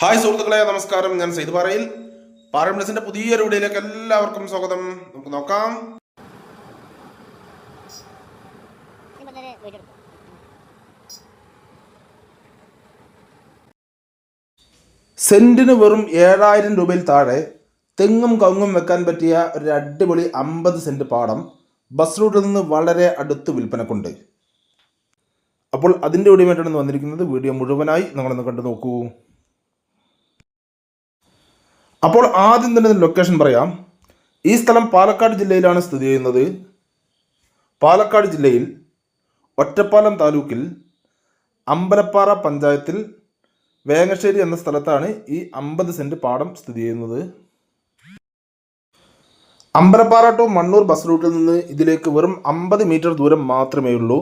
Hi സുഹൃത്തുക്കളെ നമസ്കാരം. ഞാൻ സെയ്ത് പാറയിൽ. പാറംബ്ലസിന്റെ പുതിയൊരു വീഡിയോയിലേക്ക് എല്ലാവർക്കും സ്വാഗതം. നമുക്ക് നോക്കാം. സെന്റിന് വെറും ഏഴായിരം രൂപയിൽ താഴെ തെങ്ങും കവുങ്ങും വെക്കാൻ പറ്റിയ ഒരു അടിപൊളി അമ്പത് സെന്റ് പാടം ബസ് റൂട്ടിൽ നിന്ന് വളരെ അടുത്ത് വിൽപ്പനക്കുണ്ട്. അപ്പോൾ അതിന്റെ വീഡിയോമായിട്ടാണ് വന്നിരിക്കുന്നത്. വീഡിയോ മുഴുവനായി നിങ്ങളൊന്ന് കണ്ടു നോക്കൂ. അപ്പോൾ ആദ്യം തന്നെ ലൊക്കേഷൻ പറയാം. ഈ സ്ഥലം പാലക്കാട് ജില്ലയിലാണ് സ്ഥിതി ചെയ്യുന്നത്. പാലക്കാട് ജില്ലയിൽ ഒറ്റപ്പാലം താലൂക്കിൽ അമ്പലപ്പാറ പഞ്ചായത്തിൽ വേങ്ങശ്ശേരി എന്ന സ്ഥലത്താണ് ഈ അമ്പത് സെന്റ് പാടം സ്ഥിതി ചെയ്യുന്നത്. അമ്പലപ്പാറ ടു മണ്ണൂർ ബസ് റൂട്ടിൽ നിന്ന് ഇതിലേക്ക് വെറും അമ്പത് മീറ്റർ ദൂരം മാത്രമേ ഉള്ളൂ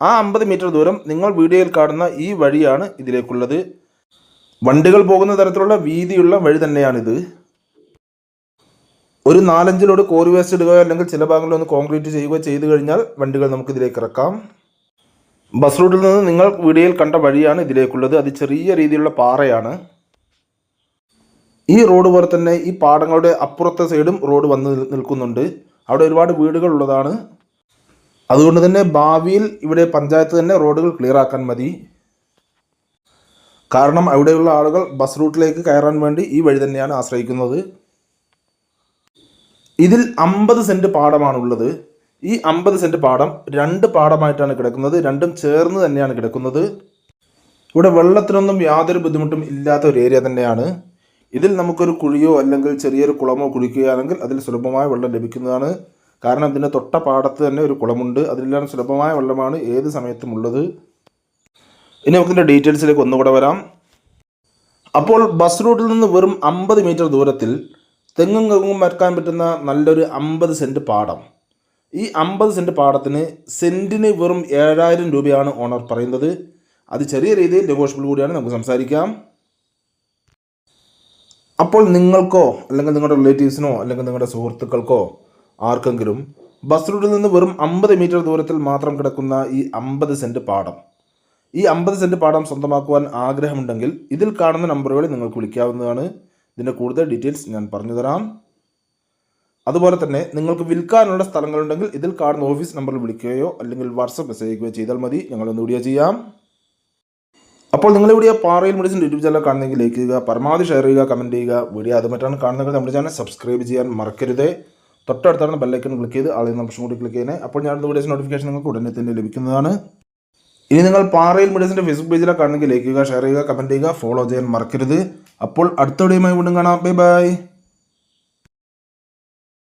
ആ അമ്പത് മീറ്റർ ദൂരം നിങ്ങൾ വീഡിയോയിൽ കാണുന്ന ഈ വഴിയാണ് ഇതിലേക്കുള്ളത്. വണ്ടികൾ പോകുന്ന തരത്തിലുള്ള വീതിയുള്ള വഴി തന്നെയാണിത്. ഒരു നാലഞ്ചിലോട് കോറി വേസ്റ്റ് ഇടുകയോ അല്ലെങ്കിൽ ചില ഭാഗങ്ങളിൽ ഒന്ന് കോൺക്രീറ്റ് ചെയ്യുകയോ ചെയ്തു കഴിഞ്ഞാൽ വണ്ടികൾ നമുക്ക് ഇതിലേക്ക് ഇറക്കാം ബസ് റൂട്ടിൽ നിന്ന് നിങ്ങൾ വീഡിയോയിൽ കണ്ട വഴിയാണ് ഇതിലേക്കുള്ളത്. അത് ചെറിയ രീതിയിലുള്ള പാറയാണ്. ഈ റോഡ് പോലെ തന്നെ ഈ പാടങ്ങളുടെ അപ്പുറത്തെ സൈഡും റോഡ് വന്ന് നിൽക്കുന്നുണ്ട്. അവിടെ ഒരുപാട് വീടുകൾ ഉള്ളതാണ്. അതുകൊണ്ട് തന്നെ ഭാവിയിൽ ഇവിടെ പഞ്ചായത്ത് തന്നെ റോഡുകൾ ക്ലിയർ ആക്കാൻ മതി. കാരണം അവിടെയുള്ള ആളുകൾ ബസ് റൂട്ടിലേക്ക് കയറാൻ വേണ്ടി ഈ വഴി തന്നെയാണ് ആശ്രയിക്കുന്നത്. ഇതിൽ അമ്പത് സെന്റ് പാടമാണുള്ളത്. ഈ അമ്പത് സെന്റ് പാടം രണ്ട് പാടമായിട്ടാണ് കിടക്കുന്നത്. രണ്ടും ചേർന്ന് തന്നെയാണ് കിടക്കുന്നത്. ഇവിടെ വെള്ളത്തിനൊന്നും യാതൊരു ബുദ്ധിമുട്ടും ഇല്ലാത്ത ഒരു ഏരിയ തന്നെയാണ്. ഇതിൽ നമുക്കൊരു കുഴിയോ അല്ലെങ്കിൽ ചെറിയൊരു കുളമോ കുഴിക്കുകയാണെങ്കിൽ അതിൽ സുലഭമായ വെള്ളം ലഭിക്കുന്നതാണ്. കാരണം ഇതിന്റെ തൊട്ട പാടത്ത് തന്നെ ഒരു കുളമുണ്ട്. അതിലെല്ലാം സുലഭമായ വെള്ളമാണ് ഏത് സമയത്തും ഉള്ളത്. ഇനി നമുക്ക് ഇതിന്റെ ഡീറ്റെയിൽസിലേക്ക് ഒന്നുകൂടെ വരാം. അപ്പോൾ ബസ് റൂട്ടിൽ നിന്ന് വെറും അമ്പത് മീറ്റർ ദൂരത്തിൽ തെങ്ങും കങ്ങും വരക്കാൻ പറ്റുന്ന നല്ലൊരു അമ്പത് സെന്റ് പാടം. ഈ അമ്പത് സെന്റ് പാടത്തിന് സെന്റിന് വെറും ഏഴായിരം രൂപയാണ് ഓണർ പറയുന്നത്. അത് ചെറിയ രീതിയിൽ നെഗോഷ്യബിൾ കൂടിയാണ് നമുക്ക് സംസാരിക്കാം. അപ്പോൾ നിങ്ങൾക്കോ അല്ലെങ്കിൽ നിങ്ങളുടെ റിലേറ്റീവ്സിനോ അല്ലെങ്കിൽ നിങ്ങളുടെ സുഹൃത്തുക്കൾക്കോ ആർക്കെങ്കിലും ബസ് റൂട്ടിൽ നിന്ന് വെറും അമ്പത് മീറ്റർ ദൂരത്തിൽ മാത്രം കിടക്കുന്ന ഈ അമ്പത് സെന്റ് പാടം ഈ അമ്പത് സെന്റ് പാടം സ്വന്തമാക്കുവാൻ ആഗ്രഹമുണ്ടെങ്കിൽ ഇതിൽ കാണുന്ന നമ്പറുകളിൽ നിങ്ങൾക്ക് വിളിക്കാവുന്നതാണ്. ഇതിന്റെ കൂടുതൽ ഡീറ്റെയിൽസ് ഞാൻ പറഞ്ഞു തരാം. അതുപോലെ തന്നെ നിങ്ങൾക്ക് വിൽക്കാനുള്ള സ്ഥലങ്ങളുണ്ടെങ്കിൽ ഇതിൽ കാണുന്ന ഓഫീസ് നമ്പറിൽ വിളിക്കുകയോ അല്ലെങ്കിൽ വാട്സപ്പ് മെസ്സേജ് അയക്കുകയോ ചെയ്താൽ മതി. ഞങ്ങളൊന്ന് വീഡിയോ ചെയ്യാം. അപ്പോൾ നിങ്ങൾ ഇവിടെ പാറയിൽ മെഡിസിൻ യൂട്യൂബ് ചാനൽ കാണുന്നെങ്കിൽ ലൈക്ക് ചെയ്യുക പരമാവധി ഷെയർ ചെയ്യുക കമന്റ് ചെയ്യുക. വീഡിയോ അതുമായിട്ടാണ് കാണുന്നെങ്കിൽ നമ്മുടെ ചാനൽ സബ്സ്ക്രൈബ് ചെയ്യാൻ മറക്കരുത്. തൊട്ടടുത്താണ് ബെല്ലൈക്കൺ ക്ലിക്ക് ചെയ്ത് ആളെ ഓപ്ഷൻ കൂടി ക്ലിക്ക് ചെയ്യുന്നത് അപ്പോൾ ഞാൻ വീഡിയോസ് നോട്ടിഫിക്കേഷൻ നിങ്ങൾക്ക് ഉടനെ തന്നെ ലഭിക്കുന്നതാണ്. ഇനി നിങ്ങൾ പാറയിൽ മീഡിയസിന്റെ ഫേസ്ബുക്ക് പേജിലാണ് കാണുന്നെങ്കിൽ ലൈക്ക് ചെയ്യുക ഷെയർ ചെയ്യുക കമന്റ് ചെയ്യുക ഫോളോ ചെയ്യാൻ മറക്കരുത്. അപ്പോൾ അടുത്ത വീണ്ടും കാണാം. Bye bye